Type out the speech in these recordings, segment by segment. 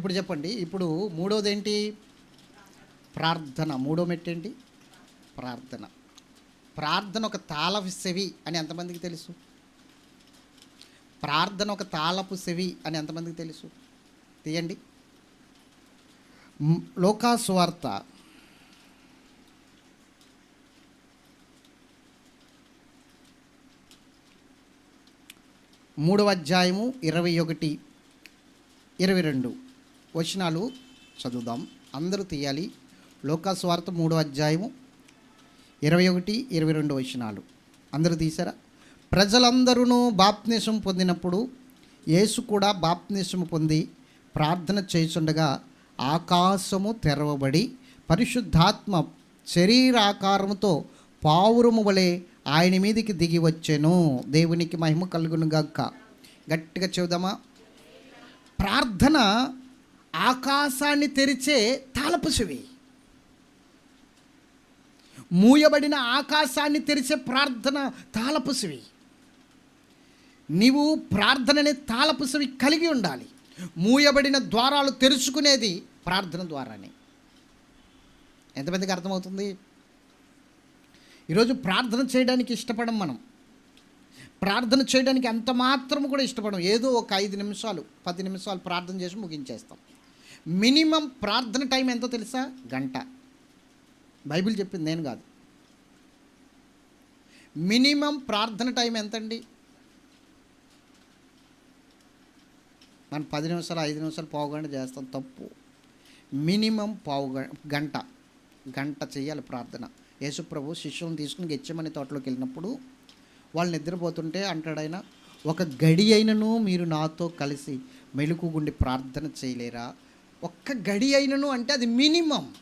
ఇప్పుడు చెప్పండి ఇప్పుడు మూడోది ఏంటి ప్రార్థన. మూడో మెట్టేంటి? ప్రార్థన. ప్రార్థన ఒక తాళపు సెవి అని ఎంతమందికి తెలుసు? ప్రార్థన ఒక తాళపు సెవి అని ఎంతమందికి తెలుసు? తీయండి. లోకాసువార్త వార్త మూడవ అధ్యాయము ఇరవై ఒకటి ఇరవై రెండు. వచనాలు చదువుదాం. అందరూ తీయాలి. లోకాస్వార్త మూడో అధ్యాయము ఇరవై ఒకటి ఇరవై రెండు వచనాలు. అందరూ తీసారా ప్రజలందరూ బాప్నిసం పొందినప్పుడు యేసు కూడా బాప్నిసం పొంది ప్రార్థన చేస్తుండగా ఆకాశము తెరవబడి పరిశుద్ధాత్మ శరీరాకారముతో పావురము వలె ఆయన మీదకి దిగి వచ్చాను. దేవునికి మహిమ కలుగునుగాక. గట్టిగా చెబుదామా? ప్రార్థన ఆకాశాన్ని తెరిచే తాళపు చెవి. మూయబడిన ఆకాశాన్ని తెరిచే ప్రార్థన తాళపుసివి నీవు ప్రార్థనని తాళపుసివి కలిగి ఉండాలి. మూయబడిన ద్వారాలు తెరుచుకునేది ప్రార్థన ద్వారానే. ఎంతమందికి అర్థమవుతుంది? ఈరోజు ప్రార్థన చేయడానికి ఇష్టపడం మనం. ప్రార్థన చేయడానికి ఎంత మాత్రం కూడా ఇష్టపడం? ఏదో ఒక ఐదు నిమిషాలు పది నిమిషాలు ప్రార్థన చేసి ముగించేస్తాం. మినిమం ప్రార్థన టైం ఎంతో తెలుసా? గంట. బైబిల్ చెప్పింది నేను కాదు. మినిమం ప్రార్థన టైం ఎంతండి? మనం పది నిమిషాలు ఐదు నిమిషాలు పావు గంట చేస్తాం తప్పు. మినిమం పావు గంట. గంట చేయాలి ప్రార్థన. యేసుప్రభు శిష్యులను తీసుకుని గెచ్చమని తోటలోకి వెళ్ళినప్పుడు వాళ్ళు నిద్రపోతుంటే అంటాడు ఆయన ఒక గడి అయినను మీరు నాతో కలిసి మెలుకుగుండి ప్రార్థన చేయలేరా? ఒక్క గడి అయినను అంటే అది మినిమం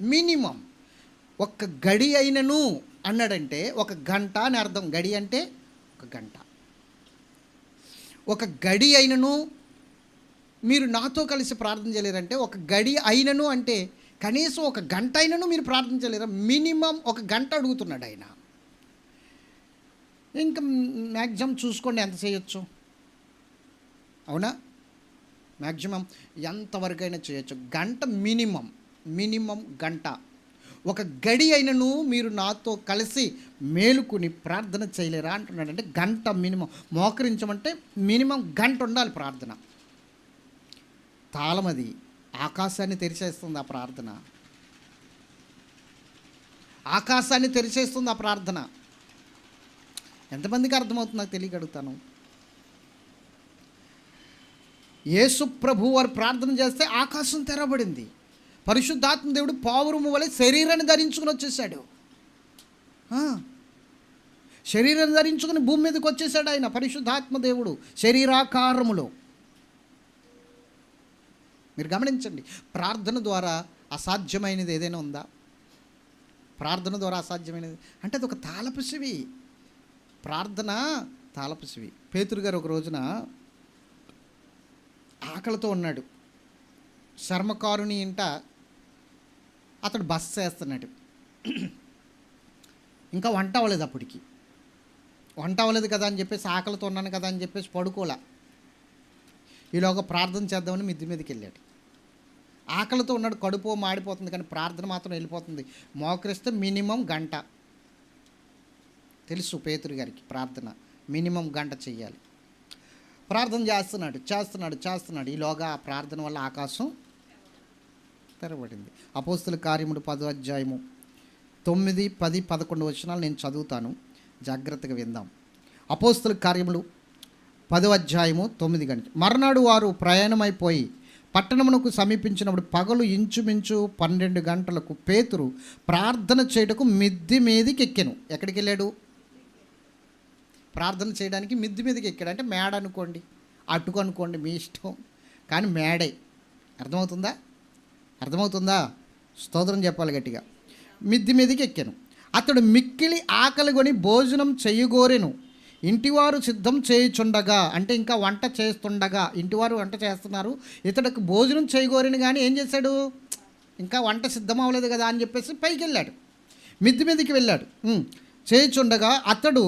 మినిమం. ఒక్క గడి అయినను అన్నాడంటే ఒక గంట అని అర్థం. గడి అంటే ఒక గంట. ఒక గడి అయినను మీరు నాతో కలిసి ప్రార్థన చేయలేరంటే ఒక గడి అయినను అంటే కనీసం ఒక గంట అయినను మీరు ప్రార్థన చేయలేరా? మినిమం ఒక గంట అడుగుతున్నాడు ఆయన. ఇంకా మ్యాక్సిమం చూసుకోండి ఎంత చేయొచ్చు. అవునా? మ్యాక్సిమం ఎంతవరకైనా చేయొచ్చు. గంట మినిమం మినిమం గంట. ఒక గడి అయినను మీరు నాతో కలిసి మేలుకుని ప్రార్థన చేయలేరా అంటున్నాడు అంటే గంట మినిమం. మోకరించమంటే మినిమం గంట ఉండాలి ప్రార్థన. తాళమది ఆకాశాన్ని తెరిచేస్తుంది ఆ ప్రార్థన. ఆకాశాన్ని తెరిచేస్తుంది ఆ ప్రార్థన. ఎంతమందికి అర్థమవుతుంది నాకు యేసు ప్రభు వారు ప్రార్థన చేస్తే ఆకాశం తెరబడింది. పరిశుద్ధాత్మ దేవుడు పావురము వలె శరీరాన్ని ధరించుకుని వచ్చేసాడు. శరీరం శరీరాన్ని ధరించుకుని భూమి మీదకి వచ్చేసాడు ఆయన పరిశుద్ధాత్మ దేవుడు శరీరాకారములో. మీరు గమనించండి ప్రార్థన ద్వారా అసాధ్యమైనది ఏదైనా ఉందా? ప్రార్థన ద్వారా అసాధ్యమైనది అంటే అది ఒక తాళపుసివి. ప్రార్థన తాళపుసివి. పేతురు గారు ఒక రోజున ఆకలితో ఉన్నాడు. శర్మకారుని ఇంట అతడు బస్ చేస్తున్నాడు. ఇంకా వంట అవ్వలేదు అప్పటికి. వంట అవ్వలేదు కదా అని చెప్పేసి ఆకలితో ఉన్నాను కదా అని చెప్పేసి పడుకోలే. ఈలోగా ప్రార్థన చేద్దామని మిద్ది మీదకి వెళ్ళాడు. ఆకలితో ఉన్నాడు కడుపు మాడిపోతుంది కానీ ప్రార్థన మాత్రం వెళ్ళిపోతుంది. మోకరిస్తే మినిమం గంట. తెలుసు పేతురు గారికి ప్రార్థన. మినిమం గంట చెయ్యాలి. ప్రార్థన చేస్తున్నాడు చేస్తున్నాడు చేస్తున్నాడు. ఈలోగా ఆ ప్రార్థన వల్ల ఆకాశం తెరబడింది అపోస్తుల కార్యముడు పదో అధ్యాయము తొమ్మిది పది పదకొండు వచనాలు నేను చదువుతాను. జాగ్రత్తగా విందాం. అపోస్తుల కార్యములు పదో అధ్యాయము తొమ్మిది గంట మర్నాడు వారు ప్రయాణమైపోయి పట్టణమునకు సమీపించినప్పుడు పగలు ఇంచుమించు పన్నెండు గంటలకు పేతురు ప్రార్థన చేయుటకు మిద్ది మీదికి ఎక్కాను. ఎక్కడికి వెళ్ళాడు ప్రార్థన చేయడానికి మిద్ది మీదకి ఎక్కాడు. అంటే మేడ అనుకోండి అటుకు అనుకోండి మీ ఇష్టం. కానీ మేడే. అర్థమవుతుందా? అర్థమవుతుందా? స్తోత్రం చెప్పాలి గట్టిగా. మిద్ది మీదకి ఎక్కాను. అతడు మిక్కిలి ఆకలి కొని భోజనం చెయ్యగోరెను ఇంటివారు సిద్ధం చేయుచుండగా అంటే ఇంకా వంట చేస్తుండగా ఇంటివారు వంట చేస్తున్నారు. ఇతడికి భోజనం చేయగోరెను కానీ ఏం చేశాడు? ఇంకా వంట సిద్ధం అవ్వలేదు కదా అని చెప్పేసి పైకి వెళ్ళాడు మిద్ది మీదకి వెళ్ళాడు. చేయుచుండగా అతడు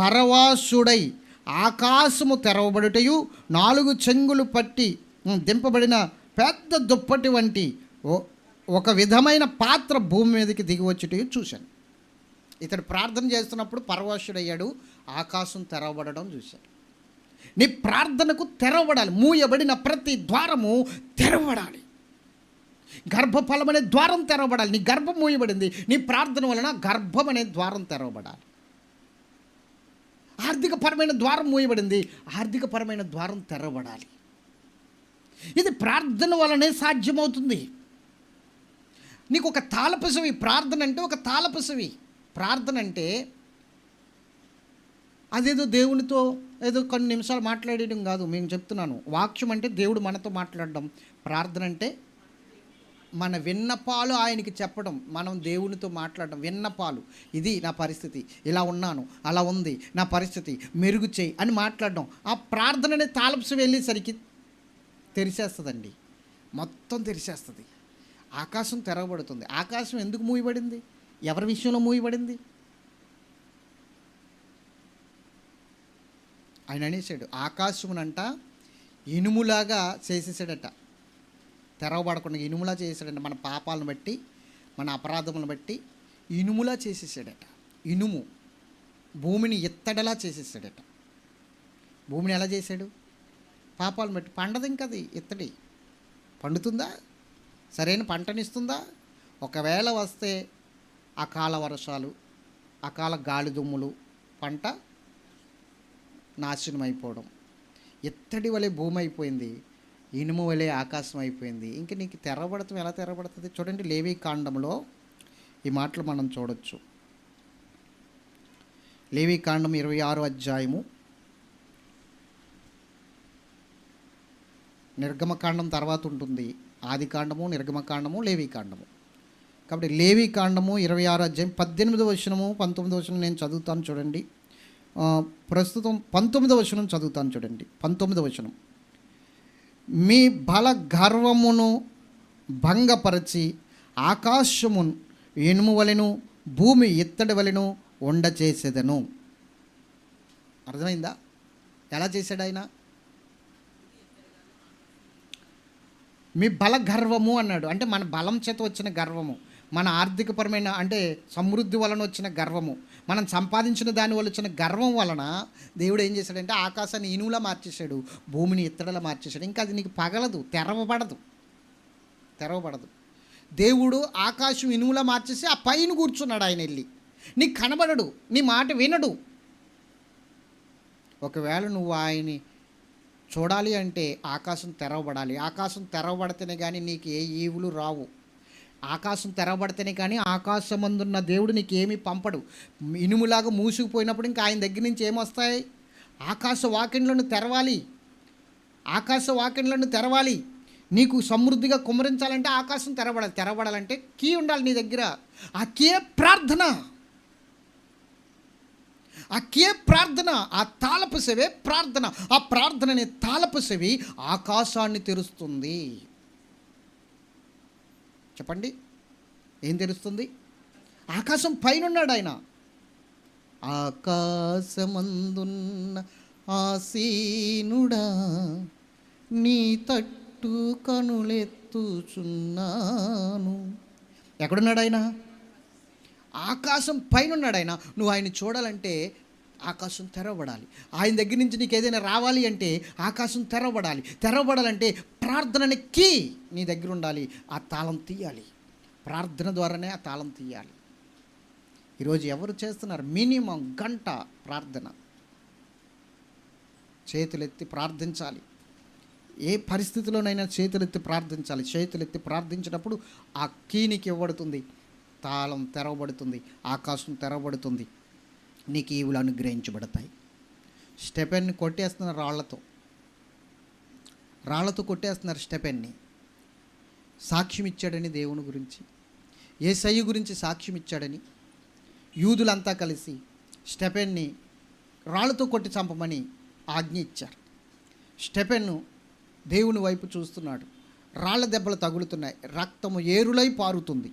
పరవాసుడై ఆకాశము తెరవబడుటయు నాలుగు చెంగులు పట్టి దింపబడిన పెద్ద దుప్పటి వంటి ఓ- ఒక విధమైన పాత్ర భూమి మీదకి దిగి వచ్చుట చూశాను. ఇతడు ప్రార్థన చేస్తున్నప్పుడు పరవశుడయ్యాడు ఆకాశం తెరవబడడం చూశాడు నీ ప్రార్థనకు తెరవబడాలి మూయబడిన ప్రతి ద్వారము తెరవబడాలి. గర్భఫలం అనే ద్వారం తెరవబడాలి నీ గర్భం మూయబడింది నీ ప్రార్థన వలన గర్భం అనే ద్వారం తెరవబడాలి. ఆర్థికపరమైన ద్వారం మూయబడింది. ఆర్థికపరమైన ద్వారం తెరవబడాలి ఇది ప్రార్థన వలనే సాధ్యమవుతుంది. నీకు ఒక తాలపసవి ప్రార్థన అంటే ఒక తాలపసవి ప్రార్థన అంటే అదేదో దేవునితో ఏదో కొన్ని నిమిషాలు మాట్లాడేయడం కాదు. మేము చెప్తున్నాను. వాక్యం అంటే దేవుడు మనతో మాట్లాడడం. ప్రార్థన అంటే మన విన్నపాలు ఆయనకి చెప్పడం మనం దేవునితో మాట్లాడడం విన్నపాలు. ఇది నా పరిస్థితి. ఇలా ఉన్నాను అలా ఉంది నా పరిస్థితి మెరుగు చేయి అని మాట్లాడడం. ఆ ప్రార్థనని తాలప్సు వెళ్ళేసరికి తెరిచేస్తుందండి. మొత్తం తెరిచేస్తుంది. ఆకాశం తెరవబడుతుంది. ఆకాశం ఎందుకు మూయబడింది? ఎవరి విషయంలో మూయబడింది? ఆయన అనేసాడు ఆకాశమునంట ఇనుములాగా చేసేసాడట. తెరవబడకుండా ఇనుములా చేసాడంట మన పాపాలను బట్టి మన అపరాధములను బట్టి ఇనుములా చేసేసాడట. ఇనుము భూమిని ఎత్తడలా చేసేసాడట. భూమిని ఎలా చేశాడు? పాపాలను బట్టి. పండదు ఇంకా అది ఇత్తడి పండుతుందా? సరైన పంటనిస్తుందా? ఒకవేళ వస్తే అకాల వర్షాలు అకాల గాలి దుమ్ములు పంట నాశనం అయిపోవడం ఎత్తడి వలె భూమి అయిపోయింది. ఇనుము వలె ఆకాశం అయిపోయింది. ఇంక నీకు తెరబడతాం ఎలా తెరబడుతుంది? చూడండి లేవి కాండంలో ఈ మాటలు మనం చూడొచ్చు. లేవి కాండం ఇరవై ఆరు అధ్యాయము. నిర్గమకాండం తర్వాత ఉంటుంది. ఆది కాండము నిర్గమకాండము లేవి కాండము. కాబట్టి లేవి కాండము ఇరవై ఆరు అధ్యాయం పద్దెనిమిది వచనము పంతొమ్మిదవ వచనం నేను చదువుతాను చూడండి. ప్రస్తుతం పంతొమ్మిదవ వచనం చదువుతాను చూడండి. పంతొమ్మిదవ వచనం. మీ బల గర్వమును భంగపరచి ఆకాశము ఇనుము వలెను భూమి ఇత్తడి వలెను ఉండ చేసేదను. అర్థమైందా? ఎలా చేశాడు ఆయన? మీ బల గర్వము అన్నాడు. అంటే మన బలం చేత వచ్చిన గర్వము. మన ఆర్థికపరమైన అంటే సమృద్ధి వలన వచ్చిన గర్వము. మనం సంపాదించిన దాని వల్ల వచ్చిన గర్వం వలన దేవుడు ఏం చేశాడంటే ఆకాశాన్ని ఇనువులా మార్చేశాడు భూమిని ఇత్తడలా మార్చేశాడు. ఇంకా అది నీకు పగలదు తెరవబడదు. తెరవబడదు. దేవుడు ఆకాశం ఇనువులా మార్చేసి ఆ పైన కూర్చున్నాడు ఆయన వెళ్ళి. నీకు కనబడడు నీ మాట వినడు. ఒకవేళ నువ్వు ఆయన్ని చూడాలి అంటే ఆకాశం తెరవబడాలి. ఆకాశం తెరవబడితేనే కానీ నీకు ఏ ఈవులు రావు. ఆకాశం తెరవబడితేనే కానీ ఆకాశమందున్న దేవుడు నీకు ఏమీ పంపడు. ఇనుములాగా మూసుకుపోయినప్పుడు ఇంకా ఆయన దగ్గర నుంచి ఏమొస్తాయి? ఆకాశ వాకిండ్లను తెరవాలి. ఆకాశ వాకిండ్లను తెరవాలి. నీకు సమృద్ధిగా కుమరించాలంటే ఆకాశం తెరవడాలి తెరవడాలంటే కీ ఉండాలి నీ దగ్గర. ఆ కే ప్రార్థన. ఆ కే ప్రార్థన ఆ తాళపు సెవే ప్రార్థన. ఆ ప్రార్థన అనే తాళపు సెవి ఆకాశాన్ని తెరుస్తుంది. చెప్పండి. ఏం తెలుస్తుంది? ఆకాశం పైన ఉన్నాడు ఆయన. ఆకాశమందున్న ఆసీనుడా నీ తట్టు కనులెత్తుచున్నాను. ఎక్కడున్నాడు ఆయన? ఆకాశం పైన ఉన్నాడు ఆయన. నువ్వు ఆయన చూడాలంటే ఆకాశం తెరవబడాలి. ఆయన దగ్గర నుంచి నీకు ఏదైనా రావాలి అంటే ఆకాశం తెరవబడాలి. తెరవబడాలంటే ప్రార్థనని కీ నీ దగ్గర ఉండాలి. ఆ తాళం తీయాలి. ప్రార్థన ద్వారానే ఆ తాళం తీయాలి. ఈరోజు ఎవరు చేస్తున్నారు? మినిమం గంట ప్రార్థన. చేతులెత్తి ప్రార్థించాలి. ఏ పరిస్థితిలోనైనా చేతులెత్తి ప్రార్థించాలి. చేతులెత్తి ప్రార్థించినప్పుడు ఆ కీనికి ఇవ్వబడుతుంది. తాళం తెరవబడుతుంది. ఆకాశం తెరవబడుతుంది. నీకు ఈవులు అనుగ్రహించబడతాయి. స్టెపెన్ని కొట్టేస్తున్నారు రాళ్ళతో. రాళ్ళతో కొట్టేస్తున్నారు స్టెపెన్ని. సాక్ష్యం ఇచ్చాడని దేవుని గురించి ఏసయ్య గురించి సాక్ష్యం ఇచ్చాడని యూదులంతా కలిసి స్టెపెన్ని రాళ్ళతో కొట్టి చంపమని ఆజ్ఞ ఇచ్చారు. స్టెపెన్ను దేవుని వైపు చూస్తున్నాడు. రాళ్ళ దెబ్బలు తగులుతున్నాయి. రక్తము ఏరులై పారుతుంది.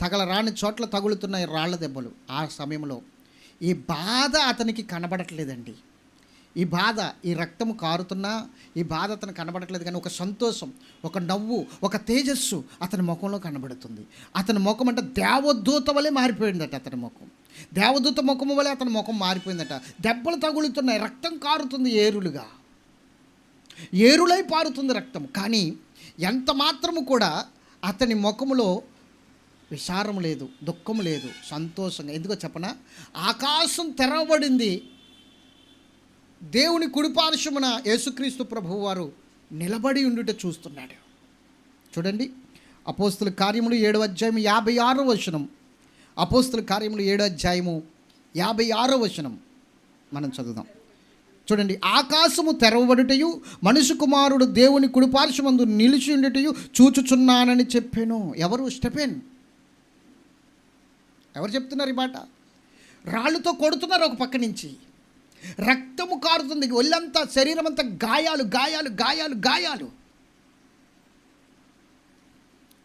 తగల రాని చోట్ల తగులుతున్నాయి రాళ్ళ దెబ్బలు. ఆ సమయంలో ఈ బాధ అతనికి కనబడట్లేదండి. ఈ బాధ ఈ రక్తము కారుతున్నా ఈ బాధ అతను కనబడట్లేదు కానీ ఒక సంతోషం ఒక నవ్వు ఒక తేజస్సు అతని ముఖంలో కనబడుతుంది. అతని ముఖం అంటే దేవదూత వలె మారిపోయిందట అతని ముఖం. దేవదూత ముఖం వలె అతని ముఖం మారిపోయిందట. దెబ్బలు తగులుతున్నాయి రక్తం కారుతుంది ఏరులుగా. ఏరులై పారుతుంది రక్తం కానీ ఎంత మాత్రము కూడా అతని ముఖములో విచారం లేదు దుఃఖం లేదు సంతోషంగా. ఎందుకో చెప్పనా? ఆకాశం తెరవబడింది. దేవుని కుడిపార్శ్వమున యేసుక్రీస్తు ప్రభువు వారు నిలబడి ఉండుట చూస్తున్నాడు. చూడండి అపోస్తుల కార్యములు ఏడో అధ్యాయం యాభై ఆరో వచనం. అపోస్తుల కార్యములు ఏడో అధ్యాయము యాభై ఆరో వచనం. మనం చదువుదాం. చూడండి ఆకాశము తెరవబడుటయు మనుషు కుమారుడు దేవుని కుడిపార్శ్వమందు నిలిచి ఉండుటయు చూచుచున్నానని చెప్పాను. ఎవరు? స్టెపెన్ ఎవరు చెప్తున్నారు ఈ మాట? రాళ్ళతో కొడుతున్నారు ఒక పక్క నుంచి. రక్తము కారుతుంది. ఒళ్ళంతా శరీరం అంతా గాయాలు గాయాలు గాయాలు గాయాలు.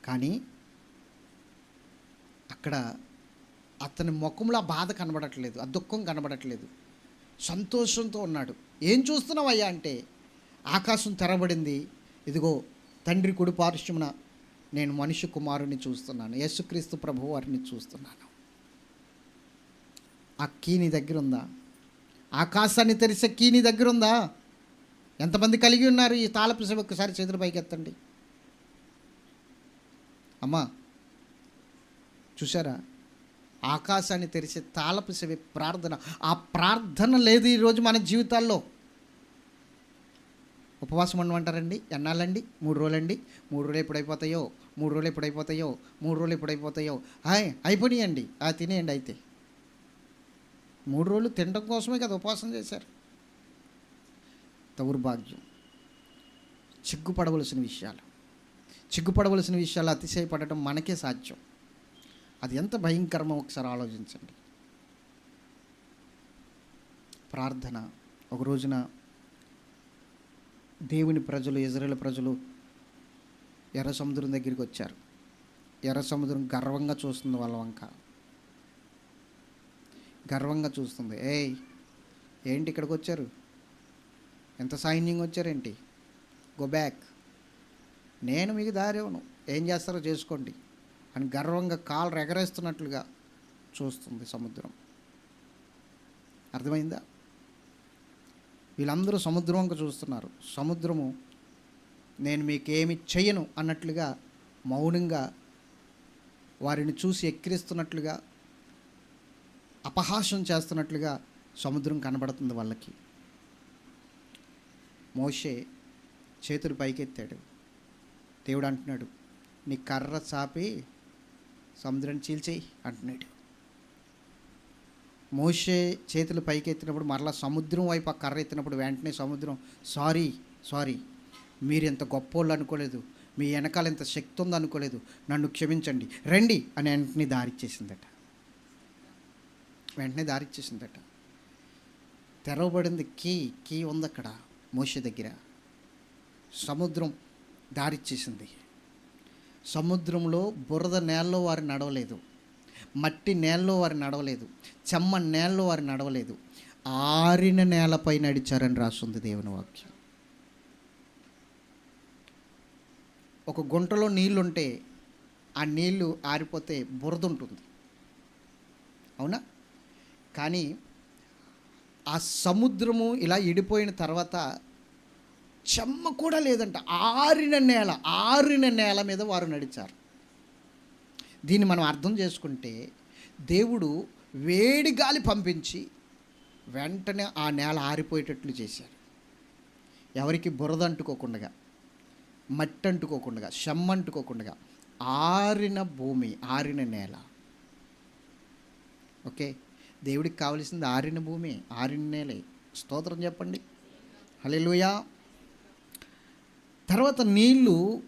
కానీ అక్కడ అతని ముఖంలో ఆ బాధ కనబడట్లేదు ఆ దుఃఖం కనబడట్లేదు. సంతోషంతో ఉన్నాడు. ఏం చూస్తున్నావు అయ్యా అంటే ఆకాశం తెరబడింది. ఇదిగో తండ్రి కుడి పారుష్యమున నేను మనిషి కుమారుని చూస్తున్నాను. యేసుక్రీస్తు ప్రభు వారిని చూస్తున్నాను. ఆ కీ నీ దగ్గర ఉందా ఆకాశాన్ని తెరిసే కీ నీ దగ్గర ఉందా ఎంతమంది కలిగి ఉన్నారు? ఈ తాళపు సేవ ఒక్కసారి చేతులు పైకి ఎత్తండి అమ్మా చూసారా ఆకాశాన్ని తెరిచే తాళపు సేవ ప్రార్థన. ఆ ప్రార్థన లేదు ఈరోజు మన జీవితాల్లో. ఉపవాసం ఉండమంటారండి? ఎన్నాళ్ళండి? మూడు రోజులండి? మూడు రోజులు ఎప్పుడైపోతాయో? మూడు రోజులు ఎప్పుడైపోతాయో? మూడు రోజులు ఎప్పుడైపోతాయో? అయిపోతాయో హాయ్ అయిపోయినాయండి ఆ తినేయండి అయితే. మూడు రోజులు తినడం కోసమే కదా ఉపవాసం చేశారు. దౌర్భాగ్యం. చిగ్గుపడవలసిన విషయాలు. చిగ్గుపడవలసిన విషయాలు అతిశయపడటం మనకే సాధ్యం. అది ఎంత భయంకరమో ఒకసారి ఆలోచించండి. ప్రార్థన. ఒక రోజున దేవుని ప్రజలు ఇజ్రాయేల్ ప్రజలు ఎర్ర సముద్రం దగ్గరికి వచ్చారు. ఎర్ర సముద్రం గర్వంగా చూస్తుంది వాళ్ళ వంక. గర్వంగా చూస్తుంది. ఏయ్ ఏంటి ఇక్కడికి వచ్చారు? ఎంత సైన్యంగా వచ్చారేంటి? గో బ్యాక్ నేను మీకు దారి ఇవ్వను. ఏం చేస్తారో చేసుకోండి అని గర్వంగా కాలు ఎగరేస్తున్నట్లుగా చూస్తుంది సముద్రం. అర్థమైందా? వీళ్ళందరూ సముద్రం వంక చూస్తున్నారు. సముద్రము నేను మీకేమి చెయ్యను అన్నట్లుగా మౌనంగా వారిని చూసి ఎక్కిరిస్తున్నట్లుగా అపహాసం చేస్తున్నట్లుగా సముద్రం కనబడుతుంది వాళ్ళకి. మోషే చేతులు పైకెత్తాడు. దేవుడు అంటున్నాడు నీ కర్ర చాపి సముద్రాన్ని చీల్చేయి అంటున్నాడు. మోషే చేతులు పైకెత్తినప్పుడు మరలా సముద్రం వైపు ఆ కర్ర ఎత్తినప్పుడు వెంటనే సముద్రం సారీ సారీ మీరు ఎంత గొప్పోళ్ళు అనుకోలేదు మీ వెనకాల ఎంత శక్తి ఉందో అనుకోలేదు నన్ను క్షమించండి రండి అని వెంటనే దారిచ్చేసిందట వెంటనే దారిచ్చేసిందట తెరవబడింది కీ కీ ఉంది అక్కడ మోషే దగ్గర. సముద్రం దారిచ్చేసింది సముద్రంలో బురద నేలలో వారు నడవలేదు. మట్టి నేలలో వారు నడవలేదు. చెమ్మ నేలలో వారు నడవలేదు. ఆరిన నేలపై నడిచారని రాస్తుంది దేవుని వాక్యం. ఒక గుంటలో నీళ్ళుంటే ఆ నీళ్ళు ఆరిపోతే బురద ఉంటుంది. అవునా? కానీ ఆ సముద్రము ఇలా ఇడిపోయిన తర్వాత చెమ్మ కూడా లేదంట. ఆరిన నేల ఆరిన నేల మీద వారు నడిచారు. దీన్ని మనం అర్థం చేసుకుంటే దేవుడు వేడి గాలి పంపించి వెంటనే ఆ నేల ఆరిపోయేటట్లు చేశారు. ఎవరికి బురద అంటుకోకుండా మట్టి అంటుకోకుండా షమ్మ అంటుకోకుండా ఆరిన భూమి ఆరిన నేల. ఓకే? దేవుడికి కావలసింది ఆరిన భూమి ఆరిన నేలే. స్తోత్రం చెప్పండి. హల్లెలూయా. తర్వాత నీళ్ళు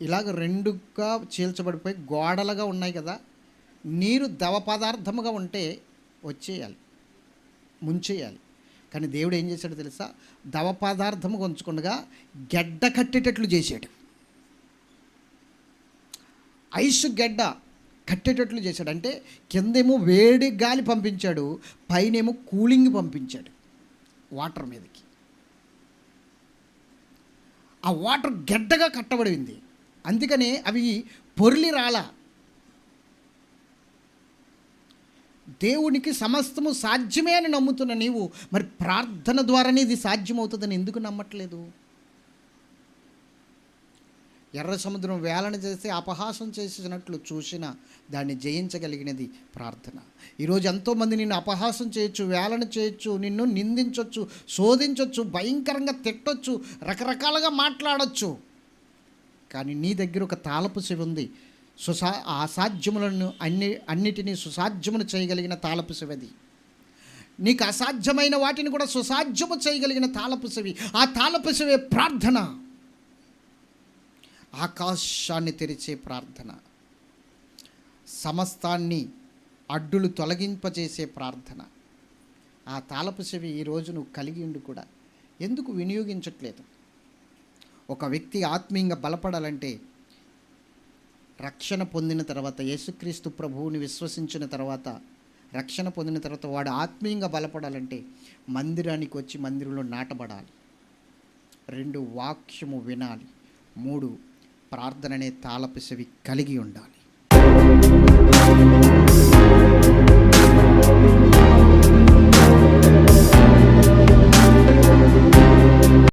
ఇలాగ రెండుగా చీల్చబడిపోయి గోడలుగా ఉన్నాయి కదా నీరు దవ పదార్థముగా ఉంటే వచ్చేయాలి ముంచేయాలి. కానీ దేవుడు ఏం చేశాడు తెలుసా? దవ పదార్థముగా ఉంచకుండా గెడ్డ కట్టేటట్లు చేశాడు. ఐసు గెడ్డ కట్టేటట్లు చేశాడు. అంటే కిందేమో వేడి గాలి పంపించాడు పైనేమో కూలింగ్ పంపించాడు వాటర్ మీదకి. ఆ వాటర్ గడ్డగా కట్టబడింది. అందుకనే అవి పొర్లి రాల. దేవునికి సమస్తము సాధ్యమే అని నమ్ముతున్న నీవు మరి ప్రార్థన ద్వారానే ఇది సాధ్యమవుతుందని ఎందుకు నమ్మట్లేదు? ఎర్ర సముద్రం వేలన చేసి అపహాసం చేసినట్లు చూసిన దాన్ని జయించగలిగినది ప్రార్థన. ఈరోజు ఎంతోమంది నిన్ను అపహాసం చేయొచ్చు వేలన చేయొచ్చు నిన్ను నిందించవచ్చు శోధించవచ్చు భయంకరంగా తిట్టొచ్చు రకరకాలుగా మాట్లాడచ్చు. కానీ నీ దగ్గర ఒక తాళపు శివ ఉంది. సుసా అసాధ్యములను అన్ని అన్నిటినీ సుసాధ్యమును చేయగలిగిన తాలపు శివది. నీకు అసాధ్యమైన వాటిని కూడా సుసాధ్యము చేయగలిగిన తాలపు శివి. ఆ తాళపు శివే ప్రార్థన. ఆకాశాన్ని తెరిచే ప్రార్థన. సమస్తాన్ని అడ్డులు తొలగింపజేసే ప్రార్థన. ఆ తాళపు చెవి ఈరోజు నువ్వు కలిగి ఉండి కూడా. ఎందుకు వినియోగించట్లేదు? ఒక వ్యక్తి ఆత్మీయంగా బలపడాలంటే రక్షణ పొందిన తర్వాత యేసుక్రీస్తు ప్రభువుని విశ్వసించిన తర్వాత రక్షణ పొందిన తర్వాత వాడు ఆత్మీయంగా బలపడాలంటే మందిరానికి వచ్చి మందిరంలో నాటబడాలి. రెండు వాక్యము వినాలి. మూడు ప్రార్థన అనే తాళపిసవి కలిగి ఉండాలి.